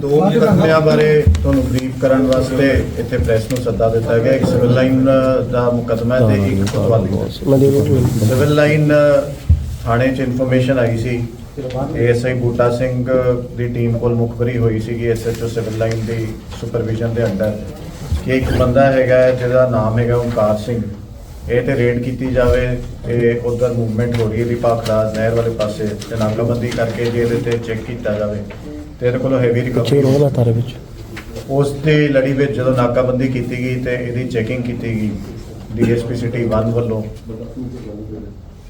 ਦੋ ਮੁਕੱਦਮਿਆਂ ਬਾਰੇ ਤੁਹਾਨੂੰ ਬਰੀਫ ਕਰਨ ਵਾਸਤੇ ਇੱਥੇ ਪ੍ਰੈਸ ਨੂੰ ਸੱਦਾ ਦਿੱਤਾ ਗਿਆ। ਇੱਕ ਸਿਵਲ ਲਾਈਨ ਦਾ ਮੁਕੱਦਮਾ ਹੈ ਤੇ ਇੱਕ ਕੋਤਵਾਲੀ ਦਾ। ਸਿਵਲ ਲਾਈਨ ਥਾਣੇ 'ਚ ਇਨਫੋਰਮੇਸ਼ਨ ਆਈ ਸੀ। ਏਐਸਆਈ ਬੂਟਾ ਸਿੰਘ ਦੀ ਟੀਮ ਕੋਲ ਮੁਖਬਰੀ ਹੋਈ ਸੀਗੀ। ਐਸਐਚਓ ਸਿਵਲ ਲਾਈਨ ਦੀ ਸੁਪਰਵਿਜ਼ਨ ਦੇ ਅੰਡਰ। ਕਿ ਇੱਕ ਬੰਦਾ ਹੈਗਾ ਜਿਹਦਾ ਨਾਮ ਹੈਗਾ ਓਮਕਾਰ ਸਿੰਘ। ਇਹ ਤੇ ਰੇਡ ਕੀਤੀ ਜਾਵੇ ਤੇ ਉਧਰ ਮੂਵਮੈਂਟ ਹੋ ਰਹੀ ਹੈ ਦੀ ਭਾਖੜਾ ਨਹਿਰ ਵਾਲੇ ਪਾਸੇ ਤੇ ਨਾਕਾਬੰਦੀ ਕਰਕੇ ਜੇ ਇਹਦੇ ਤੇ ਚੈੱਕ ਕੀਤਾ ਜਾਵੇ। ਤੇ ਇਹਦੇ ਕੋਲੋਂ ਹੈਵੀ ਪਿੱਛੇ ਰੋਲਾ ਰਿਕਵਰੀ ਤਾਰੇ ਵਿੱਚ? ਉਸ ਦੀ ਲੜੀ ਵਿੱਚ ਜਦੋਂ ਨਾਕਾਬੰਦੀ ਕੀਤੀ ਗਈ ਤੇ ਇਹਦੀ ਚੈਕਿੰਗ ਕੀਤੀ ਗਈ ਡੀਐਸਪੀ ਸਿਟੀ 1 ਵੱਲੋਂ।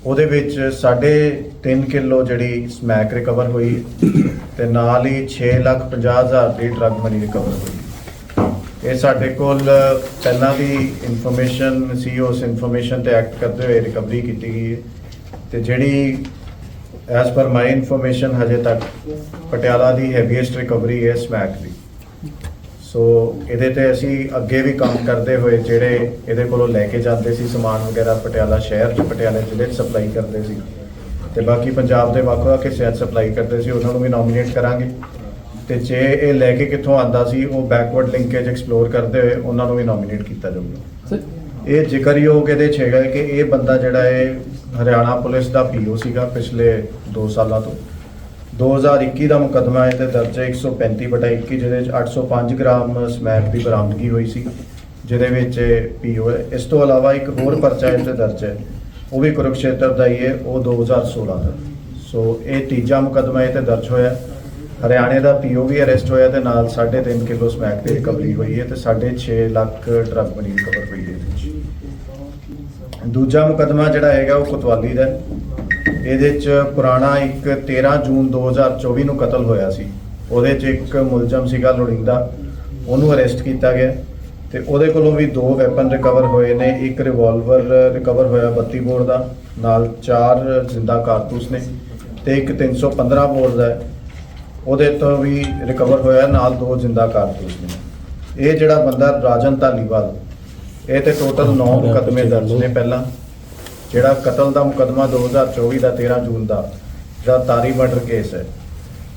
ਉਹਦੇ ਵਿੱਚ 3.5 ਕਿਲੋ ਜਿਹੜੀ ਸਮੈਕ ਰਿਕਵਰ ਹੋਈ ਤੇ ਨਾਲ ਹੀ 6 ਲੱਖ 50 ਹਜ਼ਾਰ ਦੀ ਡਰਗ ਮਨੀ ਰਿਕਵਰ ਹੋਈ। ਇਹ ਸਾਡੇ ਕੋਲ ਪਹਿਲਾਂ ਦੀ ਇਨਫੋਰਮੇਸ਼ਨ ਸੀ ਉਸ ਇਨਫੋਰਮੇਸ਼ਨ ਤੇ ਐਕਟ ਕਰਦੇ ਹੋਏ ਰਿਕਵਰੀ ਕੀਤੀ ਗਈ ਹੈ। ਤੇ ਜਿਹੜੀ ਐਸ ਪਰ ਮਾਈ ਇਨਫੋਰਮੇਸ਼ਨ ਹਜੇ ਤੱਕ ਪਟਿਆਲਾ ਦੀ ਹੈਵੀਐਸਟ ਰਿਕਵਰੀ ਹੈ ਸਮੈਕ ਦੀ। ਸੋ ਇਹਦੇ ਤੇ ਅਸੀਂ ਅੱਗੇ ਵੀ ਕੰਮ ਕਰਦੇ ਹੋਏ ਜਿਹੜੇ ਇਹਦੇ ਕੋਲੋਂ ਲੈ ਕੇ ਜਾਂਦੇ ਸੀ ਸਮਾਨ ਵਗੈਰਾ ਪਟਿਆਲਾ ਸ਼ਹਿਰ ਚ, ਪਟਿਆਲੇ ਜ਼ਿਲ੍ਹੇ ਚ ਸਪਲਾਈ ਕਰਦੇ ਸੀ। ਤੇ ਬਾਕੀ ਪੰਜਾਬ ਦੇ ਵੱਖ-ਵੱਖ ਹਿੱਸਿਆਂ 'ਚ ਸਪਲਾਈ ਕਰਦੇ ਸੀ, ਉਹਨਾਂ ਨੂੰ ਵੀ ਨੋਮੀਨੇਟ ਕਰਾਂਗੇ। ਤੇ ਜੇ ਇਹ ਲੈ ਕੇ ਕਿੱਥੋਂ ਆਂਦਾ ਸੀ ਉਹ ਬੈਕਵਰਡ ਲਿੰਕੇਜ ਐਕਸਪਲੋਰ ਕਰਦੇ ਹੋਏ ਉਹਨਾਂ ਨੂੰ ਵੀ ਨੋਮੀਨੇਟ ਕੀਤਾ ਜਾਊਗਾ। ਇਹ ਜ਼ਿਕਰਯੋਗ ਇਹਦੇ ਹੈਗਾ ਕਿ ਇਹ ਬੰਦਾ ਜਿਹੜਾ ਹੈ ਹਰਿਆਣਾ ਪੁਲਿਸ ਦਾ ਪੀਓ ਸੀਗਾ ਪਿਛਲੇ 2 ਸਾਲਾਂ ਤੋਂ। 2021 ਦਾ ਮੁਕੱਦਮਾ ਹੈ ਤੇ ਦਰਜ ਹੈ 135 ਬਟਾ 21 ਜਿਹਦੇ 'ਚ 805 ਗ੍ਰਾਮ ਸਮੈਕ ਦੀ ਬਰਾਮਦਗੀ ਹੋਈ ਸੀ ਜਿਹਦੇ ਵਿੱਚ ਪੀਓ ਹੈ। ਇਸ ਤੋਂ ਇਲਾਵਾ ਇੱਕ ਹੋਰ ਪਰਚਾ ਇਹ ਤੇ ਦਰਜ ਹੈ। ਉਹ ਵੀ ਕੁਰੂਕਸ਼ੇਤਰ ਦਾ ਹੀ ਹੈ ਉਹ 2016 ਦਾ। ਸੋ ਇਹ ਤੀਜਾ ਮੁਕੱਦਮਾ ਇਹ ਤੇ ਦਰਜ ਹੋਇਆ। ਹਰਿਆਣੇ ਦਾ ਪੀਓ ਵੀ ਅਰੈਸਟ ਹੋਇਆ ਤੇ ਨਾਲ 3.5 ਕਿਲੋ ਸਮੈਕ ਦੀ ਰਿਕਵਰੀ ਹੋਈ ਹੈ ਤੇ 6.5 ਲੱਖ ਡਰਗ ਮਨੀ ਰਿਕਵਰ ਹੋਈ ਹੈ ਇਹਦੇ 'ਚ ਦੂਜਾ ਮੁਕੱਦਮਾ ਜਿਹੜਾ ਹੈਗਾ ਉਹ ਕੋਤਵਾਲੀ ਦਾ ਇਹਦੇ 'ਚ ਪੁਰਾਣਾ ਇੱਕ 13 ਜੂਨ 2024 ਨੂੰ ਕਤਲ ਹੋਇਆ ਸੀ। ਉਹਦੇ 'ਚ ਇੱਕ ਮੁਲਜ਼ਮ ਸੀਗਾ ਲੋੜਿੰਦਾ, ਉਹਨੂੰ ਅਰੈਸਟ ਕੀਤਾ ਗਿਆ ਤੇ ਉਹਦੇ ਕੋਲੋਂ ਵੀ ਦੋ ਵੈਪਨ ਰਿਕਵਰ ਹੋਏ ਨੇ, ਇੱਕ ਰਿਵਾਲਵਰ ਰਿਕਵਰ ਹੋਇਆ 32 ਬੋਰ ਦਾ, ਨਾਲ ਚਾਰ ਜ਼ਿੰਦਾ ਕਾਰਤੂਸ ਨੇ ਤੇ ਇੱਕ 315 ਬੋਰ ਦਾ ਉਹਦੇ ਤੋਂ ਵੀ ਰਿਕਵਰ ਹੋਇਆ ਨਾਲ ਦੋ ਜ਼ਿੰਦਾ ਕਾਰਤੂਸ ਨੇ। ਇਹ ਜਿਹੜਾ ਬੰਦਾ ਰਾਜਨ ਧਾਲੀਵਾਲ ਇਹ ਤੇ ਟੋਟਲ 9 ਮੁਕੱਦਮੇ ਦਰਜ ਨੇ ਪਹਿਲਾਂ। ਜਿਹੜਾ ਕਤਲ ਦਾ ਮੁਕੱਦਮਾ 2024 ਦਾ 13 ਜੂਨ ਦਾ ਜਿਹੜਾ ਤਾਰੀ ਮਰਡਰ ਕੇਸ ਹੈ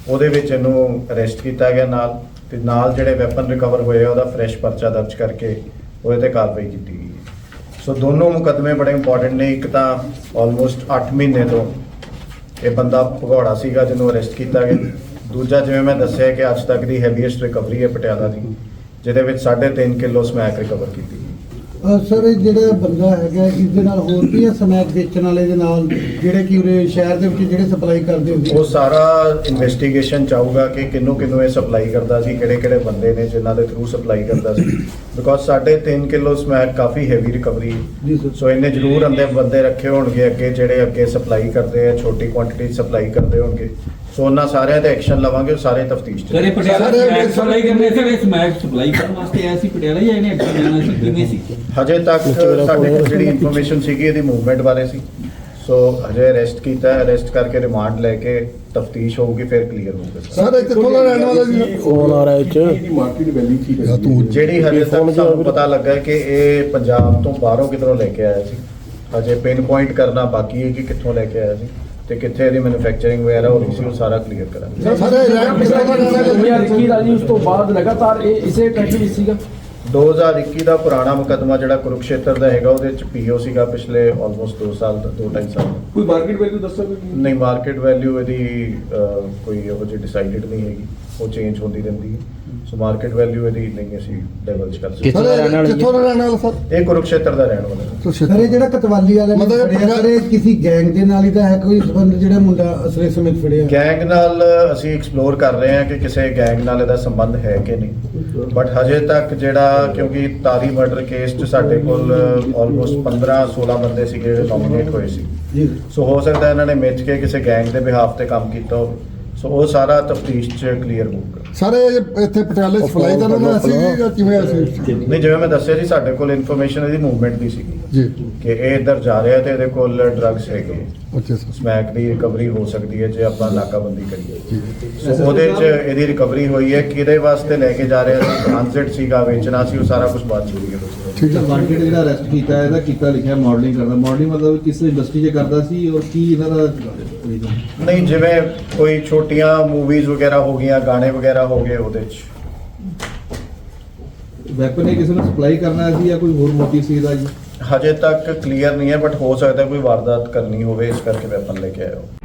ਉਹਦੇ ਵਿੱਚ ਇਹਨੂੰ ਅਰੈਸਟ ਕੀਤਾ ਗਿਆ ਨਾਲ ਤੇ ਨਾਲ ਜਿਹੜੇ ਵੈਪਨ ਰਿਕਵਰ ਹੋਏ ਉਹਦਾ ਫਰੈਸ਼ ਪਰਚਾ ਦਰਜ ਕਰਕੇ ਉਹਦੇ ਤੇ ਕਾਰਵਾਈ ਕੀਤੀ ਗਈ ਹੈ। ਸੋ ਦੋਨੋਂ ਮੁਕੱਦਮੇ ਬੜੇ ਇੰਪੋਰਟੈਂਟ ਨੇ। ਇੱਕ ਤਾਂ ਆਲਮੋਸਟ 8 ਮਹੀਨੇ ਤੋਂ ਇਹ ਬੰਦਾ ਭਗੌੜਾ ਸੀਗਾ ਜਿਹਨੂੰ ਅਰੈਸਟ ਕੀਤਾ ਗਿਆ। ਦੂਜਾ ਜਿਵੇਂ ਮੈਂ ਦੱਸਿਆ ਕਿ ਅੱਜ ਤੱਕ ਦੀ ਹੈਵੀਐਸਟ ਰਿਕਵਰੀ ਹੈ ਪਟਿਆਲਾ ਦੀ ਜਿਹਦੇ ਵਿੱਚ 3.5 ਕਿਲੋ ਸਮੈਕ ਰਿਕਵਰ ਕੀਤੀ। ਸਰ ਇਹ ਜਿਹੜਾ ਬੰਦਾ ਹੈਗਾ ਇਸ ਦੇ ਨਾਲ ਹੋਰ ਵੀ ਹੈ ਸਮੈਕ ਵੇਚਣ ਵਾਲੇ ਦੇ ਨਾਲ ਜਿਹੜੇ ਕਿ ਉਰੇ ਸ਼ਹਿਰ ਦੇ ਵਿੱਚ ਜਿਹੜੇ ਸਪਲਾਈ ਕਰਦੇ ਹੁੰਦੇ ਉਹ ਸਾਰਾ ਇਨਵੈਸਟੀਗੇਸ਼ਨ ਚਾਹੂਗਾ ਕਿ ਕਿੰਨੂੰ ਕਿੰਨੂੰ ਇਹ ਸਪਲਾਈ ਕਰਦਾ ਸੀ ਕਿਹੜੇ ਕਿਹੜੇ ਬੰਦੇ ਨੇ ਜਿਨ੍ਹਾਂ ਦੇ ਥਰੂ ਸਪਲਾਈ ਕਰਦਾ ਸੀ। ਬਿਕੋਜ਼ ਸਾਡੇ 3 ਕਿਲੋ ਸਮੈਕ ਕਾਫੀ ਹੈਵੀ ਰਿਕਵਰੀ ਸੋ ਇਹਨੇ ਜ਼ਰੂਰ ਅੰਦਰ ਬੰਦੇ ਰੱਖੇ ਹੋਣਗੇ ਅੱਗੇ ਜਿਹੜੇ ਅੱਗੇ ਸਪਲਾਈ ਕਰਦੇ ਆ ਛੋਟੀ ਕੁਆਂਟੀਟੀ ਸਪਲਾਈ ਕਰਦੇ ਹੋਣਗੇ। ਸੋ ਉਹਨਾਂ ਸਾਰਿਆਂ ਤੇ ਐਕਸ਼ਨ ਲਵਾਂਗੇ ਸਾਰੇ ਤਫਤੀਸ਼ ਸਰ ਇਹ ਚ ਪਟਿਆਲਾ ਸਮੈਕ ਸਪਲਾਈ ਕਰਨੇ ਇਹ ਸਮੈਕ ਸਪਲਾਈ ਕਰਨ ਵਾਸਤੇ ਆਇਆ ਸੀ ਪਟਿਆਲਾ ਜਾਂ ਇਹਨੇ ਅੱਗੇ ਜਾਣਾ ਸੀ ਕਿਵੇਂ ਸੀ? ਹਜੇ ਤੱਕ ਸਾਡੇ ਕੋਲ ਜਿਹੜੀ ਇਨਫੋਰਮੇਸ਼ਨ ਸੀਗੀ ਇਹਦੀ ਮੂਵਮੈਂਟ ਬਾਰੇ ਸੀ। ਸੋ ਹਜੇ ਅਰੈਸਟ ਕੀਤਾ ਅਰੈਸਟ ਕਰਕੇ ਰਿਮਾਂਡ ਲੈ ਕੇ ਤਫਤੀਸ਼ ਹੋਊਗੀ ਫਿਰ ਕਲੀਅਰ ਹੋਊਗਾ। ਸਰ ਇਹ ਕਿੱਥੋਂ ਦਾ ਰਹਿਣ ਵਾਲਾ ਜੀ। ਫੋਨ ਆ ਰਿਹਾ ਇਹ ਚ ਮਾਰਕੀਟ ਵੈਲਿਊ ਕੀ ਹੈ ਜਿਹੜੀ ਹਜੇ ਤੱਕ ਸਾਨੂੰ ਪਤਾ ਲੱਗਾ ਕਿ ਇਹ ਪੰਜਾਬ ਤੋਂ ਬਾਹਰੋਂ ਕਿਧਰੋਂ ਲੈ ਕੇ ਆਇਆ ਸੀ। ਹਜੇ ਪਿਨ ਪੁਆਇੰਟ ਕਰਨਾ ਬਾਕੀ ਹੈ ਕਿ ਕਿੱਥੋਂ ਲੈ ਕੇ ਆਇਆ ਸੀ। ਤੇ ਕਿੱਥੇ ਇਹਦੀ ਮੈਨੂਫੈਕਚਰਿੰਗ ਵਗੈਰਾ ਹੋ ਰਹੀ ਸੀ ਉਹ ਸਾਰਾ ਕਲੀਅਰ ਕਰਾਂਗੇ ਸਰ ਕਿੱਥੋਂ ਦਾ ਰਹਿਣ ਵਾਲਾ ਜੀ? 2021 ਦਾ ਜੀ ਉਸ ਤੋਂ ਬਾਅਦ ਲਗਾਤਾਰ ਇਹ ਇਸੇ ਵਿੱਚ ਸੀਗਾ 2021 ਦਾ ਪੁਰਾਣਾ ਮੁਕੱਦਮਾ ਜਿਹੜਾ ਕੁਰੂਕਸ਼ੇਤਰ ਦਾ ਹੈਗਾ ਉਹਦੇ ਚ ਪੀਓ ਸੀਗਾ ਪਿਛਲੇ ਆਲਮੋਸਟ 2 ਸਾਲ 2.5 ਸਾਲ। ਕੋਈ ਮਾਰਕੀਟ ਵੈਲਿਊ ਦੱਸੋਗੇ ਕੀ ਨਹੀਂ ਮਾਰਕੀਟ ਵੈਲਿਊ ਇਹਦੀ ਕੋਈ ਇਹੋ ਜਿਹੀ ਡਿਸਾਈਡਡ ਨਹੀਂ ਹੈਗੀ ਉਹ ਚੇਂਜ ਹੁੰਦੀ ਰਹਿੰਦੀ ਹੈ। ਸੋ ਮਾਰਕੀਟ ਵੈਲਿਊ ਇਹਦੀ ਨਹੀਂ ਅਸੀਂ ਡਿਵੈਲਪ ਕਰ ਸਕਦੇ ਕਿੱਥੋਂ ਦਾ ਰਹਿਣ ਵਾਲਾ ਜੀ? ਕਿੱਥੋਂ ਦਾ ਰਹਿਣ ਵਾਲਾ ਸਰ? ਇਹ ਕੁਰੂਕਸ਼ੇਤਰ ਦਾ ਰਹਿਣ ਵਾਲਾ। ਹੈ ਸਰ ਇਹ ਜਿਹੜਾ ਕਤਵਾਲੀ ਵਾਲੇ ਮਤਲਬ ਇਹ ਫੜਿਆ ਸਰ ਇਹ ਕਿਸੇ ਗੈਂਗ ਦੇ ਨਾਲ ਹੀ ਤਾਂ ਹੈ ਕੋਈ ਸੰਬੰਧ ਜਿਹੜਾ ਮੁੰਡਾ ਅਸਲੇ ਸਮੇਤ ਫੜਿਆ। ਗੈਂਗ ਨਾਲ ਅਸੀਂ ਐਕਸਪਲੋਰ ਕਰ ਰਹੇ ਹਾਂ ਕਿ ਕਿਸੇ ਗੈਂਗ ਨਾਲ ਇਹਦਾ ਸੰਬੰਧ ਹੈ ਕਿ ਨਹੀਂ। ਬਟ ਹਜੇ ਤੱਕ ਜਿਹੜਾ ਕਿਉਂਕਿ ਤਾਰੀ ਮਰਡਰ ਕੇਸ 'ਚ ਸਾਡੇ ਕੋਲ ਆਲਮੋਸਟ 15 16 ਬੰਦੇ ਸੀਗੇ ਜਿਹੜੇ ਨੋਮੀਨੇਟ ਹੋਏ ਸੀ। ਜੀ। ਸੋ ਹੋ ਸਕਦਾ ਇਹਨਾਂ ਨੇ ਮਿੱਥ ਕੇ ਕਿਸੇ ਗੈਂਗ ਦੇ ਬਿਹਾਫ ਤੇ ਕੰਮ ਕੀਤਾ ਹੋਵੇ। ਸੋ ਉਹ ਸਾਰਾ ਤਫਤੀਸ਼ 'ਚ ਕਲੀਅਰ ਹੋਊਗਾ। ਸਰ ਇਹ ਇੱਥੇ ਪਟਿਆਲੇ ਸਪਲਾਈ ਕਰਨ ਦਾ ਸੀ ਜਾਂ ਕਿਵੇਂ ਸੀ? ਨਹੀਂ ਜਿਵੇਂ ਮੈਂ ਦੱਸਿਆ ਸੀ ਸਾਡੇ ਕੋਲ ਇਨਫੋਰਮੇਸ਼ਨ ਇਹਦੀ ਮੂਵਮੈਂਟ ਦੀ ਸੀਗੀ। ਜੀ। ਕਿ ਇਹ ਇੱਧਰ ਜਾ ਰਿਹਾ ਤੇ ਇਹਦੇ ਕੋਲ ਡਰੱਗਸ ਹੈਗੇ। ਅੱਛਾ ਸਰ। ਸਮੈਕ ਦੀ ਰਿਕਵਰੀ ਹੋ ਸਕਦੀ ਹੈ ਜੇ ਆਪਾਂ ਨਾਕਾਬੰਦੀ ਕਰੀਏ। ਜੀ। ਸੋ ਉਹਦੇ 'ਚ ਇਹਦੀ ਰਿਕਵਰੀ ਹੋਈ ਹੈ ਕਿਹਦੇ ਵਾਸਤੇ ਲੈ ਕੇ ਜਾ ਰਿਹਾ ਸੀ ਟ੍ਰਾਂਜ਼ਿਟ ਸੀਗਾ ਵੇਚਣਾ ਸੀ ਉਹ ਸਾਰਾ ਕੁਝ ਬਾਅਦ ਚ ਹੋਈ ਹੈ। ਠੀਕ ਹੈ। ਵਾਂਟਡ ਜਿਹੜਾ ਅਰੈਸਟ ਕੀਤਾ ਹੈ, ਇਹਦਾ ਕੀਤਾ ਲਿਖਿਆ ਮਾਡਲਿੰਗ ਕਰਦਾ। ਮਾਡਲਿੰਗ ਮਤਲਬ ਕਿਸ ਇੰਡਸਟਰੀ 'ਚ ਕਰਦਾ ਸੀ ਔਰ ਕੀ ਇਹਨਾਂ ਦਾ? ਨਹੀਂ ਜਿਵੇਂ ਕੋਈ ਛੋਟੀਆਂ ਮੂਵੀਜ਼ ਵਗੈਰਾ ਹੋ ਗਈਆਂ ਗਾਣੇ ਵਗੈਰਾ ਹੋ ਗਏ ਉਹਦੇ 'ਚ। ਵੈਪਨ ਇਹ ਕਿਸੇ ਨੂੰ ਸਪਲਾਈ ਕਰਨਾ ਸੀ ਜਾਂ ਕੋਈ ਹੋਰ ਮੋਟਿਵ ਸੀ ਇਹਦਾ ਜੀ? ਹਜੇ ਤੱਕ ਕਲੀਅਰ ਨਹੀਂ ਹੈ ਬਟ ਹੋ ਸਕਦਾ ਕੋਈ ਵਾਰਦਾਤ ਕਰਨੀ ਹੋਵੇ, ਇਸ ਕਰਕੇ ਵੈਪਨ ਲੈ ਕੇ ਆਇਆ ਹੋ।